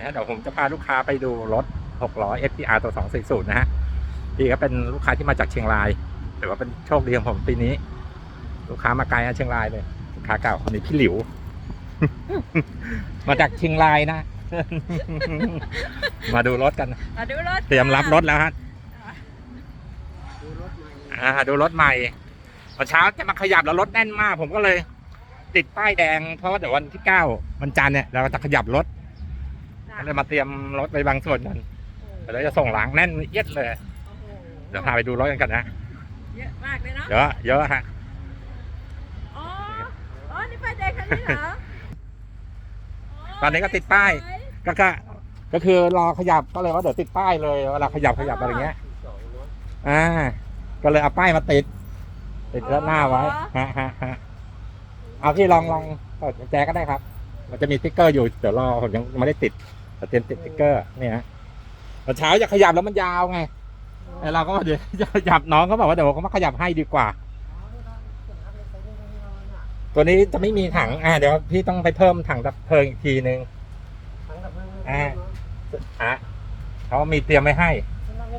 นะฮะเดี๋ยวผมจะพาลูกค้าไปดูรถ6ล้อ STR ตัว 240 นะฮะพี่ก็เป็นลูกค้าที่มาจากเชียงรายถือว่าเป็นโชคดีของผมปีนี้ ลูกค้ามาไกลนะเชียงรายเลยลูกค้าเก่าคนนี้พี่หลิว มาจากเชียงรายนะ มาดูรถกัน มาดูรถเตรียมรับรถแล้วฮะดูรถใหม่อ่าดูรถใหม่ตอนเช้าจะมาขยับแล้วรถแน่นมาก ผมก็เลย ติดป้ายแดงเพราะว่าเดี๋ยววันที่เก้าวันจันทร์เนี่ยเราจะขยับรถก็ เลยมาเตรียมรถไปบางส่วนกันเดี๋ยวเราจะส่งหลังแน่นเอียดเลย เดี๋ยวพาไปดูรถกันกันนะเยอะมากเลยเนาะเยอะเยอะฮะอ๋ออ๋อนี่ไฟแดงคันนี้เหรอตอนนี้ก็ติดป้ายก็ก็ก็คือรอขยับก็เลยว่าเดี๋ยวติดป้ายเลยเวลาขยับขยับอะไรเงี้ยสองรถอ่า ก็เลยเอาป้ายมาติด ติดด้านหน้าไว้ฮะฮะฮะเอาพี่ลองลองเปิดกุญแจก็ได้ครับ มันจะมีสติ๊กเกอร์อยู่เดี๋ยวรอผมยังไม่ได้ติด แต่เตรียมติดสติ๊กเกอร์เนี่ยฮะตอนเช้าจะขยับแล้วมันยาวไงเราก็ว่าเดี๋ยวจะขยับน้องเขาบอกว่าเดี๋ยวเขามาขยับให้ดีกว่า ตัวนี้จะไม่มีถังอ่าเดี๋ยวพี่ต้องไปเพิ่มถังดับเพลิงอีกทีนึงทั้งกับเพื่อนอ่าฮะเขามีเตรียมไว้ให้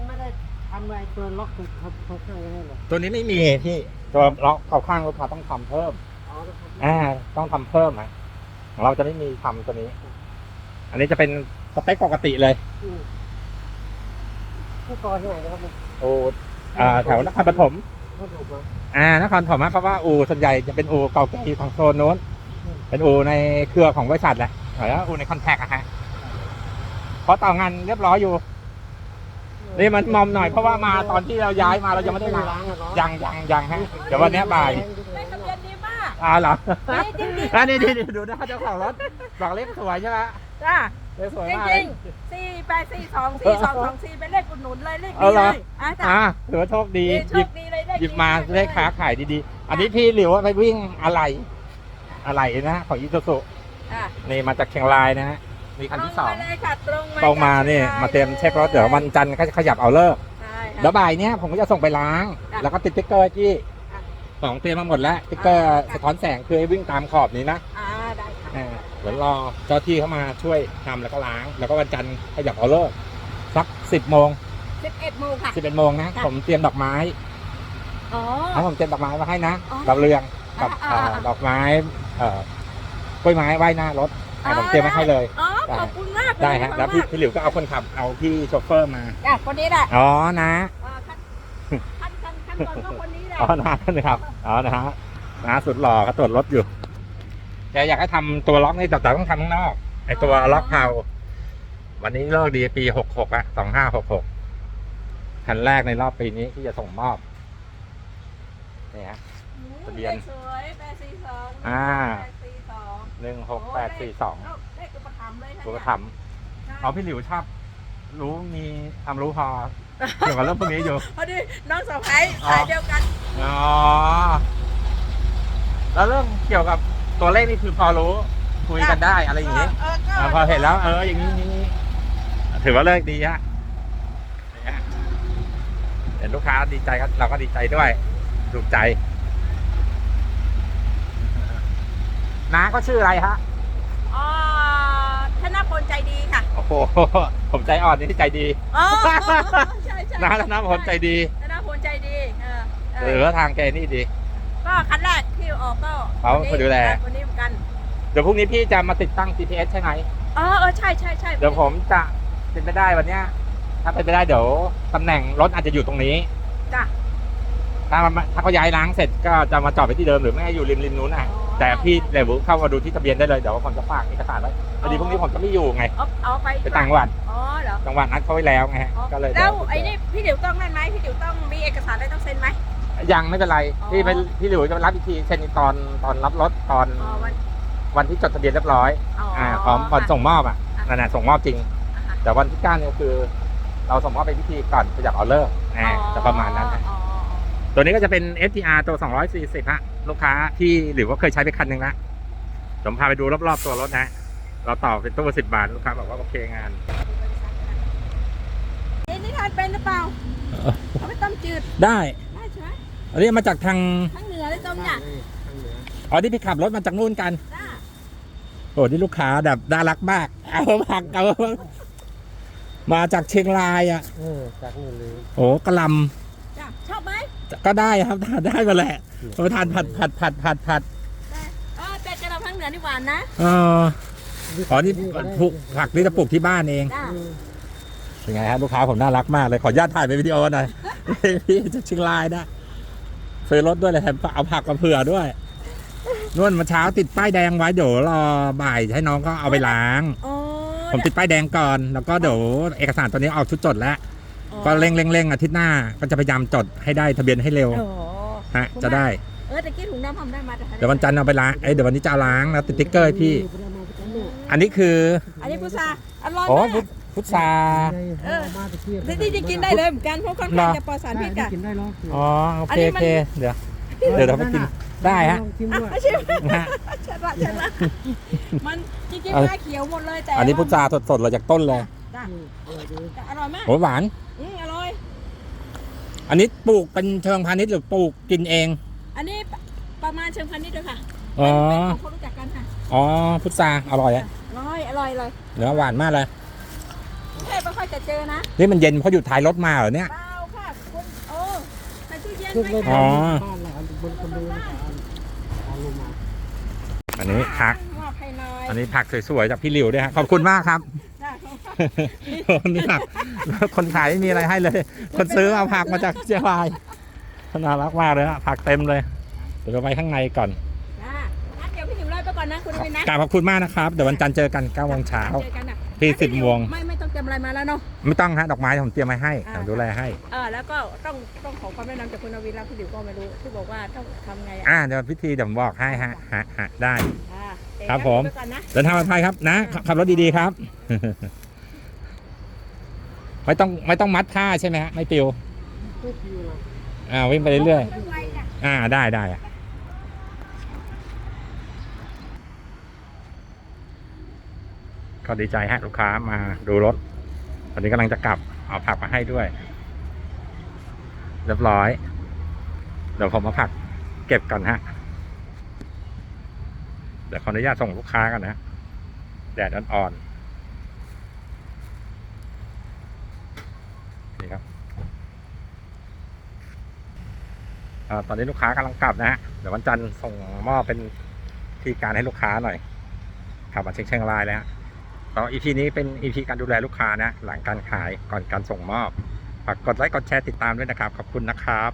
ไม่ได้ทำไอ้ตัวล็อกตัวเขาเขาข้างยังไงหรอตัวนี้ไม่มีพี่ตัวล็อกเขาข้างลูกค้าต้องทำเพิ่มอ่า ต้องทำเพิ่มอะของเราจะไม่มีทำตัวนี้ อันนี้จะเป็น สเปคปกติเลย อืมผู้ก่อที่ไหนนะครับมันอูอ่าแถวนครปฐมเขาถูกมาอ่านครปฐมอะเพราะว่าอูส่วนใหญ่จะเป็นอูเก่าแก่ทางโซนโน้น เป็นอูในเครือของบริษัทแหละแล้วอูในคอนแทคอะฮะเพราะต่องานเรียบร้อยอยู่ นี่มันมอมหน่อยเพราะว่ามาตอนที่เราย้ายมาเรายังไม่ได้ล้างล้างอะเนาะยังยังยังฮะ เดี๋ยววันเนี้ยบ่ายไม่ทะเบียนดีมากอ่าเหรอเฮ้ยจริงๆอันนี้นี่นี่ดูนะเจ้าของรถบอกเลขสวยใช่ไหมจ้า เลขสวยจมากริงๆสี่แปดสี่สองสี่สองสองสี่เป็นเลขอุดหนุนเลยเลขเอานี้เหรเลอ ยอะจ้ะอ่าถือว่าโชคดีนี่โชหยิบคดีเลยเลขหยิบมาเลขค้าขายดีๆ อันนี้พี่หลิวไปวิ่งอะไร อะไรนะของอิซูซุอะนี่มาจากเชียงรายนะฮะนี่คันที่สองตรงมาเลยค่ะตรงมาตรงมานี่มาเตรียมเช็ครถเดี๋ยววันจันทร์ก็จะขยับเอาเลิกใช่ค่ะเดี๋ยวบ่ายเนี้ยผมก็จะส่งไปล้าง จ้ะแล้วก็ติดสติ๊กเกอร์ที่อะ ของเตรียมมาหมดแล้วสติ๊กเกอร์อ่าสะท้อนแสงคือให้วิ่งตามขอบนี้นะ อ่าได้ค่ะอ่าเดี๋ยวรอเจ้าที่เข้ามาช่วยทำแล้วก็ล้าง แล้วก็วันจันทร์ขยับเอาเลิกสักสิบโมงสิบเอ็ดโมงค่ะ สิบเอ็ดโมงนะค่ะ ผมเตรียมดอกไม้อ๋อถ้าผมเตรียมดอกไม้มาให้นะอ๋อดอกเรืองกับอ่าอ่าเอ่อดอกไม้เอ่อกล้วยไม้ไหว้หน้ารถอะผมเตรียมมาให้เลย อ๋อ ขอบคุณมากเลยได้ฮะขอบแล้วคุณพี่มากพี่หลิวก็เอาคนขับเอาพี่โชเฟอร์มาอะคนนี้แหละอ๋อนะ อ่าขั้นขั้นขั้นขั้นตอนก็คนนี้แหละ อ๋อนะนะครับ อ๋อนะฮะนะสุดหล่อก็ตรวจรถอยู่ แกอยากให้ทำตัวล็อกนี่แต่ต้องทำข้างนอกไอตัวล็อกเพาวันนี้เลิกดีปีหกหกอะสองห้าหกหกคันแรกในรอบปีนี้ที่จะส่งมอบนี่ฮะ ทะเบียนลขสวยแปดสี่สองอ่า แปดสี่สองหนึ่งหกแปดสี่สองเลขอุปถัมภ์เลยค่ะตัวทำเอาพี่หลิวชอบ รู้มีความรู้พอเกี่ยวกับเรื่องพวกนี้อยู่ พอดีน้องสะพ้ายอ๋อสายเดียวกัน อ๋อ แล้วเรื่องเกี่ยวกับ ตัวเลขนี่คือพอรู้คุยกันได้อะไรอย่างนี้เออก็อ่าพอเห็นแล้ว เอออย่างนี้อย่างนี้ถือว่าเลิกดีฮะนี่ฮะเห็นลูกค้าดีใจก็เราก็ดีใจด้วยถูกใจน้าก็ชื่ออะไรฮะอ๋อธนพลใจดีค่ะโอ้โหผมใจอ่อนนี่ใจดีอ๋อใช่ใช่น้าน้าผมใจดีธนพลใจดีเออเอหรืออว่าทางแกนี่ดี ก็คันแรกที่ ออกก็เขาคนนี้เขาดูแล คนนี้เหมือนกันเดี๋ยวพรุ่งนี้พี่จะมาติดตั้ง GPS ใช่ไหมอ๋อเออใช่ใช่ใช่เดี๋ยวผมจะเป็นไปได้วันเนี้ย ถ้าเป็นไปได้เดี๋ยวตำแหน่งรถอาจจะอยู่ตรงนี้ จ้ะ ถ้ามันถ้าเขาย้ายล้างเสร็จก็จะมาจอดไปที่เดิมหรือไม่ให้อยู่ริมริมนู้นน่ะแต่พี่เดี๋ยวเข้ามาดูที่ทะเบียนได้เลยเดี๋ยวผมจะฝากเอกสารไว้พอดีพรุ่งนี้ผมจะไม่อยู่ไง เอาเอาไปไปต่างจังหวัดอ๋อเหรอจังหวัดนัดเขาไว้แล้วไงอ๋อก็เลยแล้วเดี๋ยไอ้นี่พี่เดี๋ยวต้องนั่นไหมพี่เดี๋ยวต้องมีเอกสารอะไรต้องเซ็นไหม ยังไม่เป็นไรอ๋อ พี่ไปพี่หลิวจะรับอีกทีเซ็นตอนตอนรับรถตอนอ๋อวันวันที่จดทะเบียนเรียบร้อยอ๋ออ่าพร้อมวันส่งมอบอะอะนั่นแหละส่งมอบจริงอะแต่วันที่เก้าเนี่ยคือ เราส่งมอบไปพิธีก่อนจะอยากเอาเลิกอ่าจะประมาณนั้นนะอ๋อตัวนี้ก็จะเป็น STR ตัว 240ฮะลูกค้าที่หรือว่าเคยใช้ไปคันหนึ่งละผมพาไปดูรอบๆตัวรถนะ เราต่อเป็นตู้10บาทลูกค้าบอกว่าโอเคงาน เอ๊ะนี่ทานเป็นหรือเปล่าเอาไปต้มจืดได้ได้ใช่ไหม อันนี้มาจากทางทั้งเหนือเลยต้มเนี่ยทางเหนืออ๋อที่พี่ขับรถมาจากนู่นกัน จ้าโอ้นี่ลูกค้าแบบน่ารักมาก เอาผักเอามาจากเชียงรายอะเออจากนี่เลยโอ้กระหลจ้ะชอบไหมำก็ได้ครับทานได้มาแหละเอาไปทานผัดผัดผัดผัดผัดได้เออแต่กระเราทั้งเหนือนี่หวานนะ เอออ๋อนี่ปลูกผักนี่จะปลูกที่บ้านเอง จ้ะเป็นไงครับลูกค้าผมน่ารักมากเลยขออนุญาตถ่ายเป็นวิดีโอหน่อย พี่จะเชียงรายนะ ซื้อรถด้วยเลยแถมเอาผักมาเผื่อด้วยนู่นมาเช้าติดป้ายแดงไว้เดี๋ยวรอบ่ายให้น้องก็เอาไปล้าง อ๋อผมติดป้ายแดงก่อน แล้วก็เดี๋ยวเอกสารตัวนี้ออกชุดจดแล้ว ก็เร่งเร่งเร่งอาทิตย์หน้าก็จะพยายามจดให้ได้ทะเบียนให้เร็วโอ้โหฮะจะได้เออตะกี้ถุงน้ำทำได้มาแต่เดี๋ยววันจันทร์เอาไปล้างเอ้ยเดี๋ยววันนี้จะเอาล้างแล้วติดติ๊กเกอร์ให้พี่ อันนี้คือ อันนี้พุทราอร่อยอ๋อมาก พุทพุทราที่ที่จะกินได้เลยเหมือนกันเพราะค่อนข้างจะปลอดสารพิษได้อะกินได้เนาะอ๋อโออันเคนี้โอมัน เคเดี๋ยว เดี๋ยวเราไปกิน ได้ฮะลองชิมด้วยไม่ใช่นะฮะฉลาดฉลาดมันจริงเอาๆหน้าเขียวหมดเลยแต่อันนี้พุทราสดๆเราจากต้นเลยจ้ะอืมอร่อยดีแต่อร่อยมากโอ้ยหวาน อืมอร่อย อันนี้ปลูกเป็นเชิงพาณิชย์หรือปลูกกินเอง อันนี้ปประมาณเชิงพันธุ์นิดด้วยค่ะอ๋อ เป็นของคนรู้จักกันค่ะอ๋อพุทราอร่อยอะอร่อยอร่อยเลยเนื้อหวานมากเลยแค่ไม่ค่อยจะเจอนะนี่มันเย็นเพราะอยู่ท้ายรถมาเหรอเนี่ย เปล่าค่ะคุณโอ้ใส่ตู้เย็นทุกไว้เลยอ๋อบ้านเราบนคอนโดนะเอาลงมาอันนี้ผัก มอบให้หน่อยอันนี้ผักสวยๆจากพี่หลิวด้วยฮะขอบคุณมากครับ จ้ะนี่ผักคนขายไม่มีอะไรให้เลย คนซื้อเอาผักมาจากเชียงรายน่ารักมากเลยฮะผักเต็มเลย เดี๋ยวเราไปข้างในก่อนจ้ะงั้นเดี๋ยวพี่หนิวไล่ไปก่อนนะคุณวินนะกราบขอบคุณมากนะครับ เดี๋ยววันจันทร์เจอกัน9โมงเช้า เจอกันนะที่10โมง ไม่ไม่ ต้องเตรียมอะไรมาแล้วเนาะไม่ต้องฮะดอกไม้ผมเตรียมไว้ให้อ่าเดี๋ยวดูแลให้เออแล้วก็ต้องต้องขอความแนะนำจากคุณนวินแล้วพี่หนิวก็ไม่รู้ที่บอกว่าต้องทำไงอะอ่าเดี๋ยวพิธีเดี๋ยวผมบอกให้ฮะฮะฮะได้ อ่าเดี๋ยวครับผม ไปก่อนนะ เดินทางปลอดภัยครับนะขับขับรถดีๆครับ ไม่ต้องไม่ต้องมัดค่าใช่ไหมฮะไม่ปิวไม่คิวหรอกอ่าวิ่งไปเรื่อยไม่ไหวจ้ะๆอ่าได้ได้อะก็ดีใจฮะลูกค้ามาดูรถ ตอนนี้กำลังจะกลับเอาผักมาให้ด้วย เรียบร้อย เดี๋ยวผมมาผักเก็บก่อนฮะ เดี๋ยวขออนุญาตส่งลูกค้ากันนะแดดอ่อนๆนี่ครับอตอนนี้ลูกค้ากำลังกลับนะฮะ เดี๋ยววันจันทร์ส่งมอบเป็นที่การให้ลูกค้าหน่อยขับมาเช็คเชียงรายแล้วฮะ ต่ออีพีนี้เป็นอีพีการดูแลลูกค้านะ หลังการขายก่อนการส่งมอบ ฝากกดไลค์กดแชร์ติดตามด้วยนะครับ ขอบคุณนะครับ